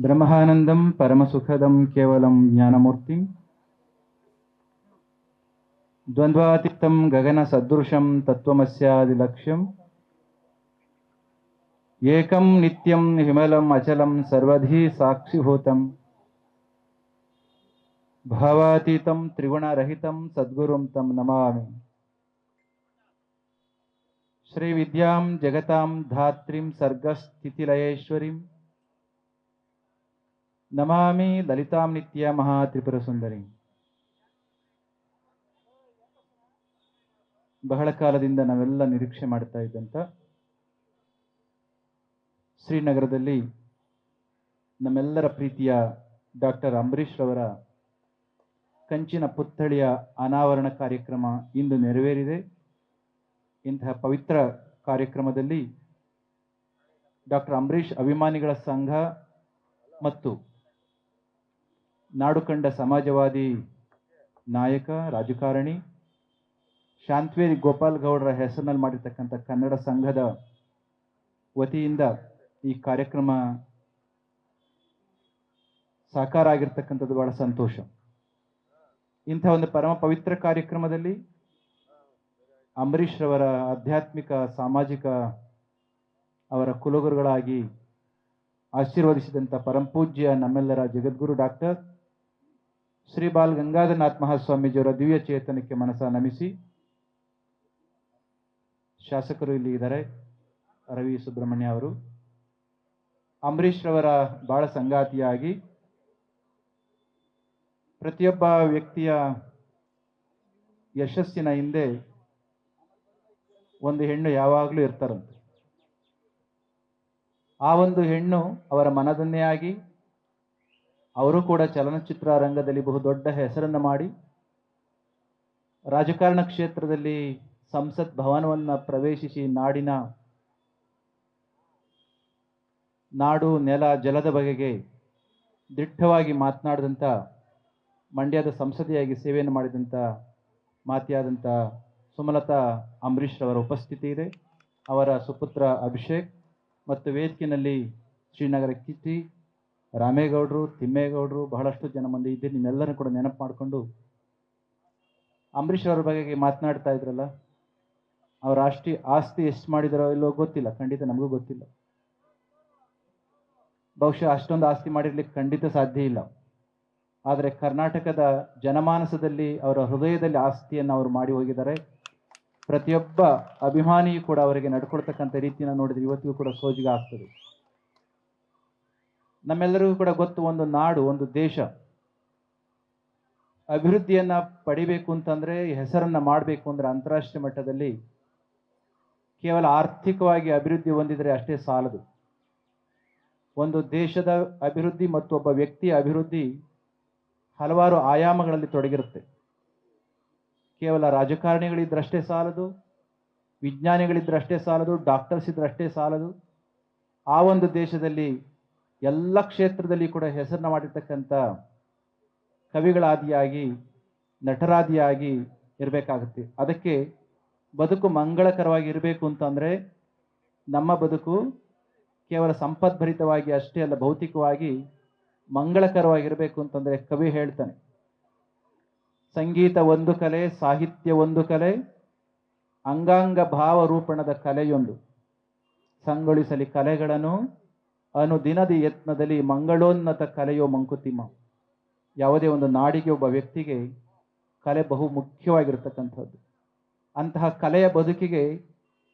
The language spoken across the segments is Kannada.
ब्रह्मानन्दं परमसुखदं केवलं ज्ञानमूर्तिं। द्वन्द्वातीतं गगनसदृशं तत्त्वमस्यादिलक्ष्यम् एकं नित्यं हिमलम् अचलं सर्वधी साक्षिभूतं। भावातीतं त्रिगुणरहितं सद्गुरुं तं नमामि। श्रीविद्यां जगतां धात्रीं सर्गस्थितिलयेश्वरीं। ನಮಾಮಿ ಲಲಿತಾಂ ನಿತ್ಯ ಮಹಾ ತ್ರಿಪುರ ಸುಂದರಿ. ಬಹಳ ಕಾಲದಿಂದ ನಾವೆಲ್ಲ ನಿರೀಕ್ಷೆ ಮಾಡ್ತಾ ಇದ್ದಂಥ ಶ್ರೀನಗರದಲ್ಲಿ ನಮ್ಮೆಲ್ಲರ ಪ್ರೀತಿಯ ಡಾಕ್ಟರ್ ಅಂಬರೀಷ್ ರವರ ಕಂಚಿನ ಪುತ್ಥಳಿಯ ಅನಾವರಣ ಕಾರ್ಯಕ್ರಮ ಇಂದು ನೆರವೇರಿದೆ. ಇಂತಹ ಪವಿತ್ರ ಕಾರ್ಯಕ್ರಮದಲ್ಲಿ ಡಾಕ್ಟರ್ ಅಂಬರೀಷ್ ಅಭಿಮಾನಿಗಳ ಸಂಘ ಮತ್ತು ನಾಡು ಕಂಡ ಸಮಾಜವಾದಿ ನಾಯಕ ರಾಜಕಾರಣಿ ಶಾಂತವೇರಿ ಗೋಪಾಲ್ ಗೌಡರ ಹೆಸರಿನಲ್ಲಿ ಮಾಡಿರ್ತಕ್ಕಂಥ ಕನ್ನಡ ಸಂಘದ ವತಿಯಿಂದ ಈ ಕಾರ್ಯಕ್ರಮ ಸಾಕಾರ ಆಗಿರ್ತಕ್ಕಂಥದ್ದು ಬಹಳ ಸಂತೋಷ. ಇಂಥ ಒಂದು ಪರಮ ಪವಿತ್ರ ಕಾರ್ಯಕ್ರಮದಲ್ಲಿ ಅಂಬರೀಶ್ ರವರ ಆಧ್ಯಾತ್ಮಿಕ ಸಾಮಾಜಿಕ ಅವರ ಕುಲಗುರುಗಳಾಗಿ ಆಶೀರ್ವದಿಸಿದಂಥ ಪರಂಪೂಜ್ಯ ನಮ್ಮೆಲ್ಲರ ಜಗದ್ಗುರು ಡಾಕ್ಟರ್ ಶ್ರೀ ಬಾಲ್ ಗಂಗಾಧರನಾಥ್ ಮಹಾಸ್ವಾಮೀಜಿಯವರ ದಿವ್ಯ ಚೇತನಕ್ಕೆ ಮನಸ ನಮಿಸಿ ಶಾಸಕರು ಇಲ್ಲಿ ಇದ್ದಾರೆ. ರವಿ ಸುಬ್ರಹ್ಮಣ್ಯ ಅವರು. ಅಂಬರೀಷ್ ರವರ ಬಾಳ ಸಂಗಾತಿಯಾಗಿ ಪ್ರತಿಯೊಬ್ಬ ವ್ಯಕ್ತಿಯ ಯಶಸ್ಸಿನ ಹಿಂದೆ ಒಂದು ಹೆಣ್ಣು ಯಾವಾಗಲೂ ಇರ್ತಾರಂತೆ. ಆ ಒಂದು ಹೆಣ್ಣು ಅವರ ಮನದನ್ನೇ ಆಗಿ ಅವರು ಕೂಡ ಚಲನಚಿತ್ರ ರಂಗದಲ್ಲಿ ಬಹುದೊಡ್ಡ ಹೆಸರನ್ನು ಮಾಡಿ ರಾಜಕಾರಣ ಕ್ಷೇತ್ರದಲ್ಲಿ ಸಂಸತ್ ಭವನವನ್ನು ಪ್ರವೇಶಿಸಿ ನಾಡಿನ ನಾಡು, ನೆಲ, ಜಲದ ಬಗೆಗೆ ದಿಟ್ಟವಾಗಿ ಮಾತನಾಡಿದಂಥ ಮಂಡ್ಯದ ಸಂಸದೆಯಾಗಿ ಸೇವೆಯನ್ನು ಮಾಡಿದಂಥ ಮಾತಿಯಾದಂಥ ಸುಮಲತಾ ಅಂಬರೀಶ್ ಅವರ ಉಪಸ್ಥಿತಿ ಇದೆ. ಅವರ ಸುಪುತ್ರ ಅಭಿಷೇಕ್ ಮತ್ತು ವೇದಿಕೆಯಲ್ಲಿ ಶ್ರೀನಗರ ಕಿತ್ತಿ ರಾಮೇಗೌಡರು, ತಿಮ್ಮೇಗೌಡರು ಬಹಳಷ್ಟು ಜನ ಮಂದಿ ಇದ್ದೀರಿ ನಿಮ್ಮೆಲ್ಲರೂ ಕೂಡ ನೆನಪು ಮಾಡಿಕೊಂಡು ಅಂಬರೀಷ್ ಅವರ ಬಗ್ಗೆ ಮಾತನಾಡ್ತಾ ಇದ್ರಲ್ಲ, ಅವ್ರ ಆಸ್ತಿ ಆಸ್ತಿ ಎಷ್ಟು ಮಾಡಿದಾರೋ ಇಲ್ಲೋ ಗೊತ್ತಿಲ್ಲ. ಖಂಡಿತ ನಮಗೂ ಗೊತ್ತಿಲ್ಲ. ಬಹುಶಃ ಅಷ್ಟೊಂದು ಆಸ್ತಿ ಮಾಡಿರ್ಲಿಕ್ಕೆ ಖಂಡಿತ ಸಾಧ್ಯ ಇಲ್ಲ. ಆದರೆ ಕರ್ನಾಟಕದ ಜನಮಾನಸದಲ್ಲಿ, ಅವರ ಹೃದಯದಲ್ಲಿ ಆಸ್ತಿಯನ್ನು ಅವರು ಮಾಡಿ ಹೋಗಿದ್ದಾರೆ. ಪ್ರತಿಯೊಬ್ಬ ಅಭಿಮಾನಿಯು ಕೂಡ ಅವರಿಗೆ ನಡ್ಕೊಳ್ತಕ್ಕಂಥ ರೀತಿಯನ್ನು ನೋಡಿದ್ರೆ ಇವತ್ತಿಗೂ ಕೂಡ ಸೋಜಿಗೆ ಆಗ್ತದೆ. ನಮ್ಮೆಲ್ಲರಿಗೂ ಕೂಡ ಗೊತ್ತು, ಒಂದು ನಾಡು, ಒಂದು ದೇಶ. ಅಭಿವೃದ್ಧಿಯನ್ನು ಪಡಿಬೇಕು ಅಂತಂದರೆ ಹೆಸರನ್ನು ಮಾಡಬೇಕು ಅಂದರೆ ಅಂತಾರಾಷ್ಟ್ರೀಯ ಮಟ್ಟದಲ್ಲಿ ಕೇವಲ ಆರ್ಥಿಕವಾಗಿ ಅಭಿವೃದ್ಧಿ ಹೊಂದಿದರೆ ಅಷ್ಟೇ ಸಾಲದು. ಒಂದು ದೇಶದ ಅಭಿವೃದ್ಧಿ ಮತ್ತು ಒಬ್ಬ ವ್ಯಕ್ತಿಯ ಅಭಿವೃದ್ಧಿ ಹಲವಾರು ಆಯಾಮಗಳಲ್ಲಿ ತೊಡಗಿರುತ್ತೆ. ಕೇವಲ ರಾಜಕಾರಣಿಗಳಿದ್ರಷ್ಟೇ ಸಾಲದು, ವಿಜ್ಞಾನಿಗಳಿದ್ರಷ್ಟೇ ಸಾಲದು, ಡಾಕ್ಟರ್ಸ್ ಇದ್ರಷ್ಟೇ ಸಾಲದು. ಆ ಒಂದು ದೇಶದಲ್ಲಿ ಎಲ್ಲ ಕ್ಷೇತ್ರದಲ್ಲಿ ಕೂಡ ಹೆಸರನ್ನ ಮಾಡಿರ್ತಕ್ಕಂಥ ಕವಿಗಳಾದಿಯಾಗಿ, ನಟರಾದಿಯಾಗಿ ಇರಬೇಕಾಗುತ್ತೆ. ಅದಕ್ಕೆ ಬದುಕು ಮಂಗಳಕರವಾಗಿ ಇರಬೇಕು ಅಂತಂದರೆ ನಮ್ಮ ಬದುಕು ಕೇವಲ ಸಂಪದ್ಭರಿತವಾಗಿ ಅಷ್ಟೇ ಅಲ್ಲ, ಭೌತಿಕವಾಗಿ ಮಂಗಳಕರವಾಗಿರಬೇಕು ಅಂತಂದರೆ ಕವಿ ಹೇಳ್ತಾನೆ. ಸಂಗೀತ ಒಂದು ಕಲೆ, ಸಾಹಿತ್ಯ ಒಂದು ಕಲೆ, ಅಂಗಾಂಗ ಭಾವ ರೂಪಣದ ಕಲೆಯೊಂದು. ಸಂಗೊಳಿಸಲಿ ಕಲೆಗಳನ್ನು ಅನುದಿನದಿ ಯತ್ನದಲ್ಲಿ ಮಂಗಳೋನ್ನತ ಕಲೆಯೋ ಮಂಕುತಿಮ್ಮ. ಯಾವುದೇ ಒಂದು ನಾಡಿಗೆ ಒಬ್ಬ ವ್ಯಕ್ತಿಗೆ ಕಲೆ ಬಹು ಮುಖ್ಯವಾಗಿರತಕ್ಕಂಥದ್ದು. ಅಂತಹ ಕಲೆಯ ಬದುಕಿಗೆ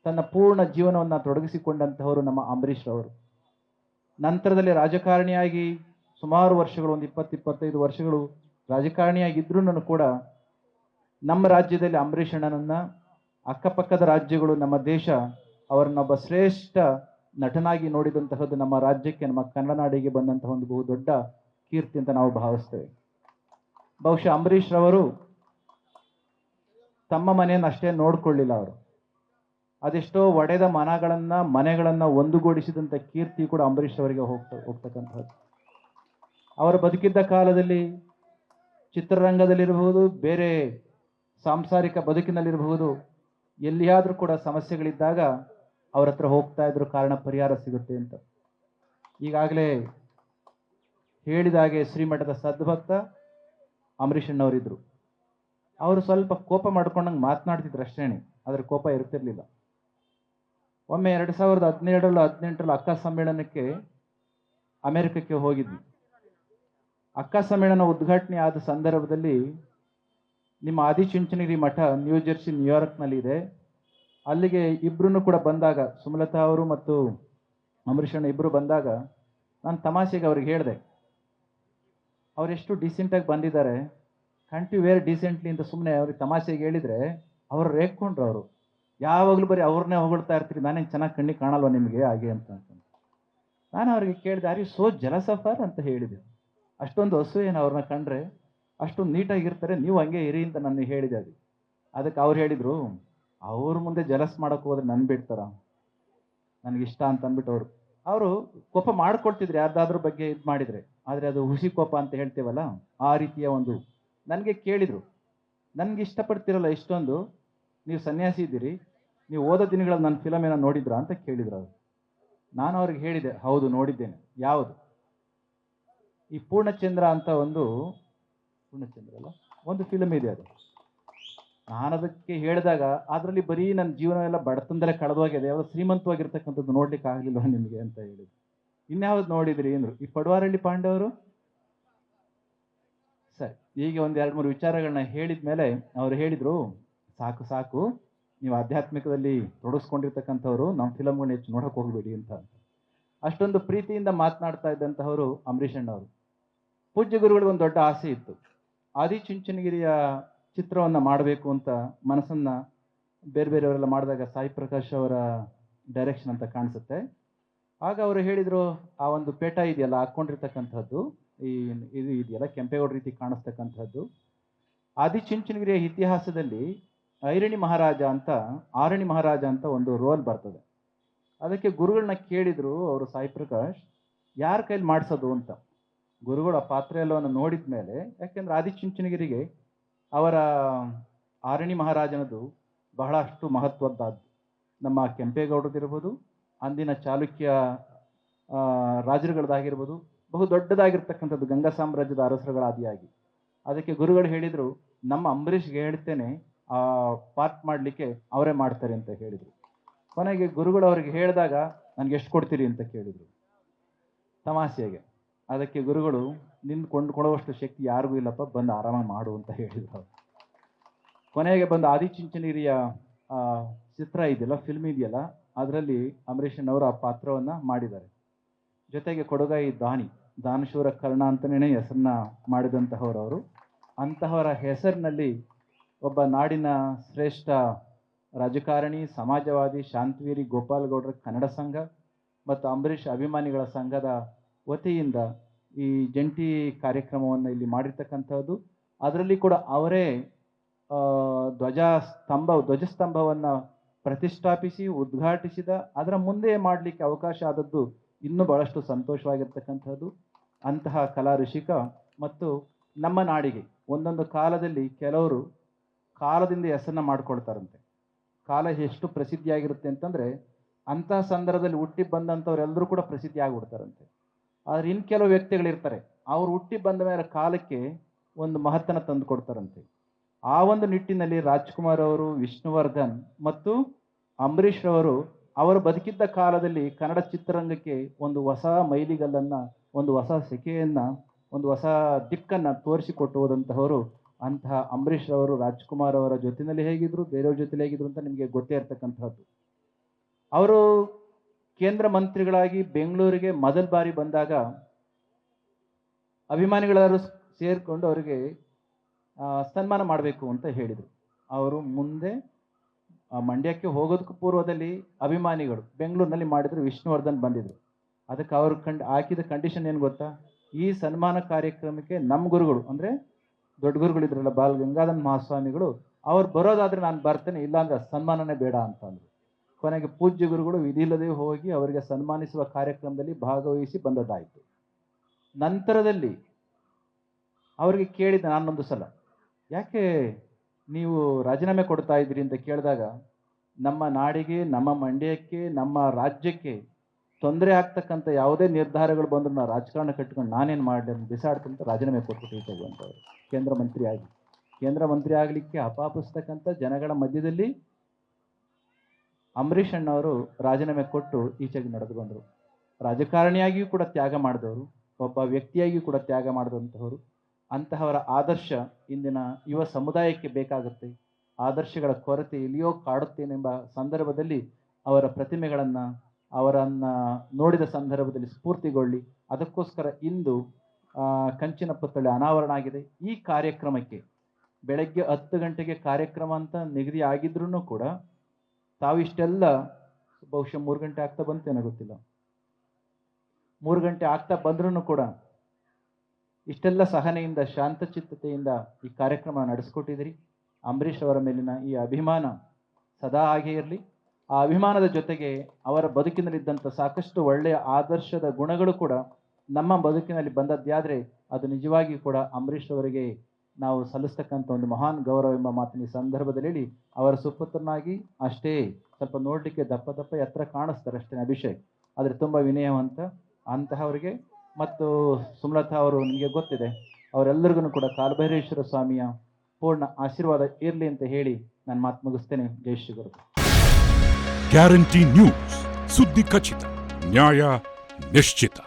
ತನ್ನ ಪೂರ್ಣ ಜೀವನವನ್ನು ತೊಡಗಿಸಿಕೊಂಡಂತಹವರು ನಮ್ಮ ಅಂಬರೀಷ್ ರವರು. ನಂತರದಲ್ಲಿ ರಾಜಕಾರಣಿಯಾಗಿ ಸುಮಾರು ವರ್ಷಗಳು, ಒಂದು ಇಪ್ಪತ್ತು, ಇಪ್ಪತ್ತೈದು ವರ್ಷಗಳು ರಾಜಕಾರಣಿಯಾಗಿದ್ರೂ ಕೂಡ ನಮ್ಮ ರಾಜ್ಯದಲ್ಲಿ ಅಂಬರೀಷ್ ಅಣ್ಣನನ್ನು ಅಕ್ಕಪಕ್ಕದ ರಾಜ್ಯಗಳು, ನಮ್ಮ ದೇಶ ಅವರನ್ನೊಬ್ಬ ಶ್ರೇಷ್ಠ ನಟನಾಗಿ ನೋಡಿದಂತಹದ್ದು ನಮ್ಮ ರಾಜ್ಯಕ್ಕೆ, ನಮ್ಮ ಕನ್ನಡ ನಾಡಿಗೆ ಬಂದಂತಹ ಒಂದು ಬಹು ದೊಡ್ಡ ಕೀರ್ತಿ ಅಂತ ನಾವು ಭಾವಿಸ್ತೇವೆ. ಬಹುಶಃ ಅಂಬರೀಷ್ ರವರು ತಮ್ಮ ಮನೆಯನ್ನು ಅಷ್ಟೇ ನೋಡ್ಕೊಳ್ಳಿಲ್ಲ ಅವರು. ಅದೆಷ್ಟೋ ಒಡೆದ ಮನಗಳನ್ನ, ಮನೆಗಳನ್ನ ಒಂದುಗೂಡಿಸಿದಂಥ ಕೀರ್ತಿ ಕೂಡ ಅಂಬರೀಷ್ ಅವರಿಗೆ ಹೋಗ್ತಾ ಹೋಗ್ತಕ್ಕಂಥದ್ದು ಅವರು ಬದುಕಿದ್ದ ಕಾಲದಲ್ಲಿ ಚಿತ್ರರಂಗದಲ್ಲಿರಬಹುದು, ಬೇರೆ ಸಾಂಸಾರಿಕ ಬದುಕಿನಲ್ಲಿರಬಹುದು, ಎಲ್ಲಿಯಾದರೂ ಕೂಡ ಸಮಸ್ಯೆಗಳಿದ್ದಾಗ ಅವ್ರ ಹತ್ರ ಹೋಗ್ತಾ ಇದ್ರು ಕಾರಣ ಪರಿಹಾರ ಸಿಗುತ್ತೆ ಅಂತ. ಈಗಾಗಲೇ ಹೇಳಿದಾಗೆ ಶ್ರೀಮಠದ ಸದ್ಭಕ್ತ ಅಂಬರೀಷಣ್ಣವರಿದ್ರು ಅವರು ಸ್ವಲ್ಪ ಕೋಪ ಮಾಡ್ಕೊಂಡಂಗೆ ಮಾತನಾಡ್ತಿದ್ರು ಅಷ್ಟೇ ಅದ್ರ ಕೋಪ ಇರ್ತಿರ್ಲಿಲ್ಲ. ಒಮ್ಮೆ ಎರಡು ಸಾವಿರದ ಹದಿನೇಳರಲ್ಲೂ ಹದಿನೆಂಟರಲ್ಲೂ ಅಕ್ಕ ಸಮ್ಮೇಳನಕ್ಕೆ ಅಮೆರಿಕಕ್ಕೆ ಹೋಗಿದ್ವಿ. ಅಕ್ಕ ಸಮ್ಮೇಳನ ಉದ್ಘಾಟನೆ ಆದ ಸಂದರ್ಭದಲ್ಲಿ ನಿಮ್ಮ ಆದಿಚುಂಚನಗಿರಿ ಮಠ ನ್ಯೂ ಜೆರ್ಸಿ ನ್ಯೂಯಾರ್ಕ್ನಲ್ಲಿ ಇದೆ ಅಲ್ಲಿಗೆ ಇಬ್ರು ಕೂಡ ಬಂದಾಗ, ಸುಮಲತಾ ಅವರು ಮತ್ತು ಅಂಬರೀಷ್ ಅಣ್ಣ ಇಬ್ಬರು ಬಂದಾಗ ನಾನು ತಮಾಷೆಗೆ ಅವ್ರಿಗೆ ಹೇಳಿದೆ ಅವರೆಷ್ಟು ಡೀಸೆಂಟಾಗಿ ಬಂದಿದ್ದಾರೆ ಕಂಟಿ ವೇರ್ ಡೀಸೆಂಟ್ಲಿ ಅಂತ ಸುಮ್ಮನೆ ಅವ್ರಿಗೆ ತಮಾಷೆಗೆ ಹೇಳಿದರೆ ಅವ್ರು ರೇಗ್ಕೊಂಡ್ರು ಅವರು. ಯಾವಾಗಲೂ ಬರೀ ಅವ್ರನ್ನೇ ಹೊಗಳ್ತಾ ಇರ್ತೀರಿ ನಾನೇನು ಚೆನ್ನಾಗಿ ಕಣ್ಣಿಗೆ ಕಾಣಲ್ವ ನಿಮಗೆ, ಹಾಗೆ ಅಂತ ನಾನು ಅವ್ರಿಗೆ ಕೇಳಿದೆ ಯು ಸೋ ಜಲಸಫರ್ ಅಂತ ಹೇಳಿದೆ. ಅಷ್ಟೊಂದು ಹಸು ಏನು ಅವ್ರನ್ನ ಕಂಡ್ರೆ, ಅಷ್ಟೊಂದು ನೀಟಾಗಿರ್ತಾರೆ, ನೀವು ಹಂಗೆ ಇರಿ ಅಂತ ನನಗೆ ಹೇಳಿದೆ ಅದು. ಅದಕ್ಕೆ ಅವ್ರು ಹೇಳಿದರು ಅವ್ರ ಮುಂದೆ ಜಲಸ್ ಮಾಡೋಕೆ ಹೋದ್ರೆ ನನ್ ಬಿಡ್ತಾರ? ನನಗಿಷ್ಟ ಅಂತ ಅಂದ್ಬಿಟ್ಟು ಅವರು ಅವರು ಕೋಪ ಮಾಡ್ಕೊಳ್ತಿದ್ರು ಯಾರ್ದಾದ್ರ ಬಗ್ಗೆ ಇದು ಮಾಡಿದರೆ. ಆದರೆ ಅದು ಹುಸಿ ಕೋಪ ಅಂತ ಹೇಳ್ತೇವಲ್ಲ? ಆ ರೀತಿಯ ಒಂದು ನನಗೆ ಕೇಳಿದರು. ನನಗೆ ಇಷ್ಟಪಡ್ತಿರಲ್ಲ ಇಷ್ಟೊಂದು. ನೀವು ಸನ್ಯಾಸಿ ಇದ್ದೀರಿ. ನೀವು ಓದೋ ದಿನಗಳಲ್ಲಿ ನನ್ನ ಫಿಲಮ್ ಏನೋ ನೋಡಿದ್ರಾ ಅಂತ ಕೇಳಿದ್ರು ಅವರು. ನಾನು ಅವ್ರಿಗೆ ಹೇಳಿದೆ, ಹೌದು, ನೋಡಿದ್ದೇನೆ. ಯಾವುದು? ಈ ಪೂರ್ಣಚಂದ್ರ ಅಂತ ಒಂದು ಪೂರ್ಣಚಂದ್ರ ಅಲ್ಲ? ಒಂದು ಫಿಲಮ್ ಇದೆ ಅದು. ನಾನು ಅದಕ್ಕೆ ಹೇಳಿದಾಗ ಅದರಲ್ಲಿ ಬರೀ ನನ್ನ ಜೀವನ ಎಲ್ಲ ಬಡತನದಲ್ಲೇ ಕಳೆದೋಗಿದೆ, ಯಾವ್ದು ಶ್ರೀಮಂತವಾಗಿರ್ತಕ್ಕಂಥದ್ದು ನೋಡ್ಲಿಕ್ಕೆ ಆಗಲಿಲ್ಲ ನಿಮಗೆ ಅಂತ ಹೇಳಿದ್ರು. ಇನ್ಯಾವ್ದು ನೋಡಿದ್ರಿ ಏನು ಈ ಪಡ್ವಾರಳ್ಳಿ ಪಾಂಡವರು? ಸರಿ ಈಗ ಒಂದು ಎರಡು ಮೂರು ವಿಚಾರಗಳನ್ನ ಹೇಳಿದ ಮೇಲೆ ಅವರು ಹೇಳಿದ್ರು, ಸಾಕು ಸಾಕು, ನೀವು ಆಧ್ಯಾತ್ಮಿಕದಲ್ಲಿ ತೊಡಗಿಸ್ಕೊಂಡಿರ್ತಕ್ಕಂಥವ್ರು ನಮ್ಮ ಫಿಲಮ್ಗಳನ್ನ ಹೆಚ್ಚು ನೋಡಕ್ಕೆ ಹೋಗಬೇಡಿ ಅಂತ. ಅಷ್ಟೊಂದು ಪ್ರೀತಿಯಿಂದ ಮಾತನಾಡ್ತಾ ಇದ್ದಂತಹವರು ಅಂಬರೀಷಣ್ಣವರು. ಪೂಜ್ಯ ಗುರುಗಳಿಗೆ ಒಂದು ದೊಡ್ಡ ಆಸೆ ಇತ್ತು. ಆದಿಚುಂಚನಗಿರಿಯ ಚಿತ್ರವನ್ನು ಮಾಡಬೇಕು ಅಂತ ಮನಸ್ಸನ್ನು ಬೇರೆ ಬೇರೆಯವರೆಲ್ಲ ಮಾಡಿದಾಗ ಸಾಯಿ ಪ್ರಕಾಶ್ ಅವರ ಡೈರೆಕ್ಷನ್ ಅಂತ ಕಾಣಿಸುತ್ತೆ. ಆಗ ಅವರು ಹೇಳಿದರು, ಆ ಒಂದು ಪೇಟ ಇದೆಯಲ್ಲ, ಹಾಕ್ಕೊಂಡಿರ್ತಕ್ಕಂಥದ್ದು, ಈ ಇದು ಇದೆಯಲ್ಲ, ಕೆಂಪೇಗೌಡ ರೀತಿ ಕಾಣಿಸ್ತಕ್ಕಂಥದ್ದು. ಆದಿಚುಂಚನಗಿರಿಯ ಇತಿಹಾಸದಲ್ಲಿ ಐರಣಿ ಮಹಾರಾಜ ಅಂತ, ಆರಣಿ ಮಹಾರಾಜ ಅಂತ ಒಂದು ರೋಲ್ ಬರ್ತದೆ. ಅದಕ್ಕೆ ಗುರುಗಳನ್ನ ಕೇಳಿದರು ಅವರು ಸಾಯಿ ಪ್ರಕಾಶ್, ಯಾರ ಕೈಲಿ ಮಾಡಿಸೋದು ಅಂತ. ಗುರುಗಳು ಪಾತ್ರೆ ಎಲ್ಲವನ್ನು ನೋಡಿದ ಮೇಲೆ ಯಾಕೆಂದ್ರೆ ಆದಿಚುಂಚನಗಿರಿಗೆ ಅವರ ಆರಣಿ ಮಹಾರಾಜನದು ಬಹಳಷ್ಟು ಮಹತ್ವದ್ದಾದ್ದು. ನಮ್ಮ ಕೆಂಪೇಗೌಡದಿರ್ಬೋದು, ಅಂದಿನ ಚಾಲುಕ್ಯ ರಾಜರುಗಳದ್ದಾಗಿರ್ಬೋದು, ಬಹು ದೊಡ್ಡದಾಗಿರ್ತಕ್ಕಂಥದ್ದು ಗಂಗಾ ಸಾಮ್ರಾಜ್ಯದ ಅರಸರುಗಳಾದಿಯಾಗಿ ಅದಕ್ಕೆ ಗುರುಗಳು ಹೇಳಿದರು, ನಮ್ಮ ಅಂಬರೀಷ್ಗೆ ಹೇಳ್ತೇನೆ, ಆ ಪಾರ್ಟ್ ಮಾಡಲಿಕ್ಕೆ ಅವರೇ ಮಾಡ್ತಾರೆ ಅಂತ ಹೇಳಿದರು. ಕೊನೆಗೆ ಗುರುಗಳು ಅವರಿಗೆ ಹೇಳಿದಾಗ, ನನಗೆ ಎಷ್ಟು ಕೊಡ್ತೀರಿ? ಅಂತ ಕೇಳಿದರು. ತಮಾಷೆಗೆ. ಅದಕ್ಕೆ ಗುರುಗಳು ನಿನ್ನ ಕೊಂಡ್ಕೊಳ್ಳೋವಷ್ಟು ಶಕ್ತಿ ಯಾರಿಗೂ ಇಲ್ಲಪ್ಪ, ಬಂದು ಆರಾಮಾಗಿ ಮಾಡು ಅಂತ ಹೇಳಿದ್ರು. ಕೊನೆಗೆ ಬಂದು ಆದಿಚುಂಚನಗಿರಿಯ ಚಿತ್ರ ಇದೆಯಲ್ಲ ಫಿಲ್ಮ್ ಇದೆಯಲ್ಲ, ಅದರಲ್ಲಿ ಅಂಬರೀಷನ್ ಅವರು ಆ ಪಾತ್ರವನ್ನು ಮಾಡಿದ್ದಾರೆ ಜೊತೆಗೆ ಕೊಡಗಾಯಿ ದಾನಿ, ದಾನಶೂರ ಕರ್ಣ ಅಂತಲೇ ಹೆಸರನ್ನ ಮಾಡಿದಂತಹವರವರು ಅಂತಹವರ ಹೆಸರಿನಲ್ಲಿ ಒಬ್ಬ ನಾಡಿನ ಶ್ರೇಷ್ಠ ರಾಜಕಾರಣಿ, ಸಮಾಜವಾದಿ ಶಾಂತವೀರಿ ಗೋಪಾಲಗೌಡರ ಕನ್ನಡ ಸಂಘ ಮತ್ತು ಅಂಬರೀಷ್ ಅಭಿಮಾನಿಗಳ ಸಂಘದ ವತಿಯಿಂದ ಈ ಜಂಟಿ ಕಾರ್ಯಕ್ರಮವನ್ನು ಇಲ್ಲಿ ಮಾಡಿರ್ತಕ್ಕಂಥದ್ದು. ಅದರಲ್ಲಿ ಕೂಡ ಅವರೇ ಧ್ವಜ ಸ್ತಂಭ ಧ್ವಜಸ್ತಂಭವನ್ನು ಪ್ರತಿಷ್ಠಾಪಿಸಿ, ಉದ್ಘಾಟಿಸಿದ, ಅದರ ಮುಂದೆ ಮಾಡಲಿಕ್ಕೆ ಅವಕಾಶ ಆದದ್ದು ಇನ್ನೂ ಬಹಳಷ್ಟು ಸಂತೋಷವಾಗಿರ್ತಕ್ಕಂಥದ್ದು. ಅಂತಹ ಕಲಾ ಋಷಿಕ ಮತ್ತು ನಮ್ಮ ನಾಡಿಗೆ ಒಂದೊಂದು ಕಾಲದಲ್ಲಿ ಕೆಲವರು ಕಾಲದಿಂದ ಹೆಸರನ್ನ ಮಾಡ್ಕೊಳ್ತಾರಂತೆ. ಕಾಲ ಎಷ್ಟು ಪ್ರಸಿದ್ಧಿಯಾಗಿರುತ್ತೆ ಅಂತಂದರೆ ಅಂತಹ ಸಂದರ್ಭದಲ್ಲಿ ಹುಟ್ಟಿ ಬಂದಂಥವ್ರೆಲ್ಲರೂ ಕೂಡ ಪ್ರಸಿದ್ಧಿ ಆಗಿಬಿಡ್ತಾರಂತೆ ಆದರೆ ಇನ್ನು ಕೆಲವು ವ್ಯಕ್ತಿಗಳಿರ್ತಾರೆ, ಅವ್ರು ಹುಟ್ಟಿ ಬಂದ ಮೇಲೆ ಕಾಲಕ್ಕೆ ಒಂದು ಮಹತ್ತನ ತಂದು ಕೊಡ್ತಾರಂತೆ. ಆ ಒಂದು ನಿಟ್ಟಿನಲ್ಲಿ ರಾಜ್ಕುಮಾರ್ ಅವರು, ವಿಷ್ಣುವರ್ಧನ್ ಮತ್ತು ಅಂಬರೀಷ್ ಅವರು ಅವರು ಬದುಕಿದ್ದ ಕಾಲದಲ್ಲಿ ಕನ್ನಡ ಚಿತ್ರರಂಗಕ್ಕೆ ಒಂದು ಹೊಸ ಮೈಲಿಗಲ್ಲನ್ನು, ಒಂದು ಹೊಸ ಸೆಕೆಯನ್ನು, ಒಂದು ಹೊಸ ದಿಕ್ಕನ್ನು ತೋರಿಸಿಕೊಟ್ಟು ಹೋದಂತಹವರು ಅಂತಹ ಅಂಬರೀಷ್ ಅವರು ರಾಜ್ಕುಮಾರ್ ಅವರ ಜೊತೆಯಲ್ಲಿ ಹೇಗಿದ್ರು, ಬೇರೆಯವ್ರ ಜೊತೆಲಿ ಹೇಗಿದ್ರು ಅಂತ ನಿಮಗೆ ಗೊತ್ತೇ ಇರ್ತಕ್ಕಂಥದ್ದು ಅವರು ಕೇಂದ್ರ ಮಂತ್ರಿಗಳಾಗಿ ಬೆಂಗಳೂರಿಗೆ ಮೊದಲ ಬಾರಿ ಬಂದಾಗ ಅಭಿಮಾನಿಗಳಾದರೂ ಸೇರಿಕೊಂಡು ಅವರಿಗೆ ಸನ್ಮಾನ ಮಾಡಬೇಕು ಅಂತ ಹೇಳಿದರು. ಅವರು ಮುಂದೆ ಮಂಡ್ಯಕ್ಕೆ ಹೋಗೋದಕ್ಕೂ ಪೂರ್ವದಲ್ಲಿ ಅಭಿಮಾನಿಗಳು, ಬೆಂಗಳೂರಿನಲ್ಲಿ ಮಾಡಿದ್ರು ವಿಷ್ಣುವರ್ಧನ್ ಬಂದಿದ್ರು. ಅದಕ್ಕೆ ಅವರು ಕಂಡು, ಹಾಕಿದ ಕಂಡೀಷನ್ ಏನು ಗೊತ್ತಾ? ಈ ಸನ್ಮಾನ ಕಾರ್ಯಕ್ರಮಕ್ಕೆ ನಮ್ಮ ಗುರುಗಳು, ಅಂದರೆ ದೊಡ್ಡ ಗುರುಗಳಿದ್ರಲ್ಲ ಬಾಲ್ ಗಂಗಾಧರ್ ಮಹಾಸ್ವಾಮಿಗಳು, ಅವ್ರು ಬರೋದಾದ್ರೆ ನಾನು ಬರ್ತೇನೆ, ಇಲ್ಲಾಂದ್ರೆ ಸನ್ಮಾನನೇ ಬೇಡ ಅಂತಂದರು ಕೊನೆಗೆ ಪೂಜ್ಯ ಗುರುಗಳು ವಿಧಿಲ್ಲದೆ ಹೋಗಿ ಅವರಿಗೆ ಸನ್ಮಾನಿಸುವ ಕಾರ್ಯಕ್ರಮದಲ್ಲಿ ಭಾಗವಹಿಸಿ ಬಂದದ್ದಾಯಿತು. ನಂತರದಲ್ಲಿ ಅವರಿಗೆ ಕೇಳಿದ ನಾನೊಂದು ಸಲ, ಯಾಕೆ ನೀವು ರಾಜೀನಾಮೆ ಕೊಡ್ತಾ ಇದ್ದೀರಿ? ಅಂತ ಕೇಳಿದಾಗ, ನಮ್ಮ ನಾಡಿಗೆ, ನಮ್ಮ ಮಂಡ್ಯಕ್ಕೆ, ನಮ್ಮ ರಾಜ್ಯಕ್ಕೆ ತೊಂದರೆ ಆಗ್ತಕ್ಕಂಥ ಯಾವುದೇ ನಿರ್ಧಾರಗಳು ಬಂದರೂ ನಾವು ರಾಜಕಾರಣ ಕಟ್ಕೊಂಡು ನಾನೇನು ಮಾಡಲಿ ಅಂತ ಬಿಸಾಡ್ತಂತ ರಾಜೀನಾಮೆ ಕೊಟ್ಬಿಟ್ಟು ಅಂತ ಕೇಂದ್ರ ಮಂತ್ರಿ ಆಗಿ ಕೇಂದ್ರ ಮಂತ್ರಿ ಆಗಲಿಕ್ಕೆ ಅಪಾಪಿಸ್ತಕ್ಕಂಥ ಜನಗಳ ಮಧ್ಯದಲ್ಲಿ ಅಂಬರೀಷ್ ಅಣ್ಣವರು ರಾಜೀನಾಮೆ ಕೊಟ್ಟು ಈಚೆಗೆ ನಡೆದು ಬಂದರು ರಾಜಕಾರಣಿಯಾಗಿಯೂ ಕೂಡ ತ್ಯಾಗ ಮಾಡಿದವರು, ಒಬ್ಬ ವ್ಯಕ್ತಿಯಾಗಿಯೂ ಕೂಡ ತ್ಯಾಗ ಮಾಡಿದಂಥವರು ಅಂತಹವರ ಆದರ್ಶ ಇಂದಿನ ಯುವ ಸಮುದಾಯಕ್ಕೆ ಬೇಕಾಗುತ್ತೆ, ಆದರ್ಶಗಳ ಕೊರತೆ ಇಲ್ಲಿಯೋ ಕಾಡುತ್ತೇನೆಂಬ ಸಂದರ್ಭದಲ್ಲಿ ಅವರ ಪ್ರತಿಮೆಗಳನ್ನು, ಅವರನ್ನು ನೋಡಿದ ಸಂದರ್ಭದಲ್ಲಿ ಸ್ಫೂರ್ತಿಗೊಳ್ಳಿ. ಅದಕ್ಕೋಸ್ಕರ ಇಂದು ಕಂಚಿನ ಪುತ್ಥಳಿ ಅನಾವರಣ ಆಗಿದೆ. ಈ ಕಾರ್ಯಕ್ರಮಕ್ಕೆ ಬೆಳಗ್ಗೆ ಹತ್ತು ಗಂಟೆಗೆ ಕಾರ್ಯಕ್ರಮ ಅಂತ ನಿಗದಿ ಆಗಿದ್ರೂ ಕೂಡ ತಾವು ಇಷ್ಟೆಲ್ಲ ಬಹುಶಃ ಮೂರು ಗಂಟೆ ಆಗ್ತಾ ಬಂತೇನೋ ಗೊತ್ತಿಲ್ಲ. ಮೂರು ಗಂಟೆ ಆಗ್ತಾ ಬಂದ್ರೂ ಕೂಡ ಇಷ್ಟೆಲ್ಲ ಸಹನೆಯಿಂದ, ಶಾಂತಚಿತ್ತತೆಯಿಂದ ಈ ಕಾರ್ಯಕ್ರಮ ನಡೆಸ್ಕೊಟ್ಟಿದ್ದೀರಿ. ಅಂಬರೀಷ್ ಅವರ ಮೇಲಿನ ಈ ಅಭಿಮಾನ ಸದಾ ಹಾಗೆ ಇರಲಿ. ಆ ಅಭಿಮಾನದ ಜೊತೆಗೆ ಅವರ ಬದುಕಿನಲ್ಲಿದ್ದಂಥ ಸಾಕಷ್ಟು ಒಳ್ಳೆಯ ಆದರ್ಶದ ಗುಣಗಳು ಕೂಡ ನಮ್ಮ ಬದುಕಿನಲ್ಲಿ ಬಂದದ್ದಾದರೆ ಅದು ನಿಜವಾಗಿಯೂ ಕೂಡ ಅಂಬರೀಷ್ ಅವರಿಗೆ ನಾವು ಸಲ್ಲಿಸ್ತಕ್ಕಂಥ ಒಂದು ಮಹಾನ್ ಗೌರವ ಎಂಬ ಮಾತಿನ ಸಂದರ್ಭದಲ್ಲಿ ಹೇಳಿ ಅವರ ಸುಪುತ್ರನಾಗಿ ಅಷ್ಟೇ ಸ್ವಲ್ಪ ನೋಡಲಿಕ್ಕೆ ದಪ್ಪ ದಪ್ಪ ಎತ್ತರ ಕಾಣಿಸ್ತಾರೆ ಅಷ್ಟೇ ಅಭಿಷೇಕ್. ಆದರೆ ತುಂಬ ವಿನಯವಂತ ಅಂತಹವರಿಗೆ ಮತ್ತು ಸುಮಲತಾ ಅವರು ನಿಮಗೆ ಗೊತ್ತಿದೆ, ಅವರೆಲ್ಲರಿಗೂ ಕೂಡ ಕಾಲಭೈರೇಶ್ವರ ಸ್ವಾಮಿಯ ಪೂರ್ಣ ಆಶೀರ್ವಾದ ಇರಲಿ ಅಂತ ಹೇಳಿ ನಾನು ಮಾತು ಮುಗಿಸ್ತೇನೆ. ಜೈ ಶ್ರೀ ಗುರು. ಗ್ಯಾರಂಟಿ ನ್ಯೂಸ್, ಸುದ್ದಿ ಖಚಿತ, ನ್ಯಾಯ ನಿಶ್ಚಿತ.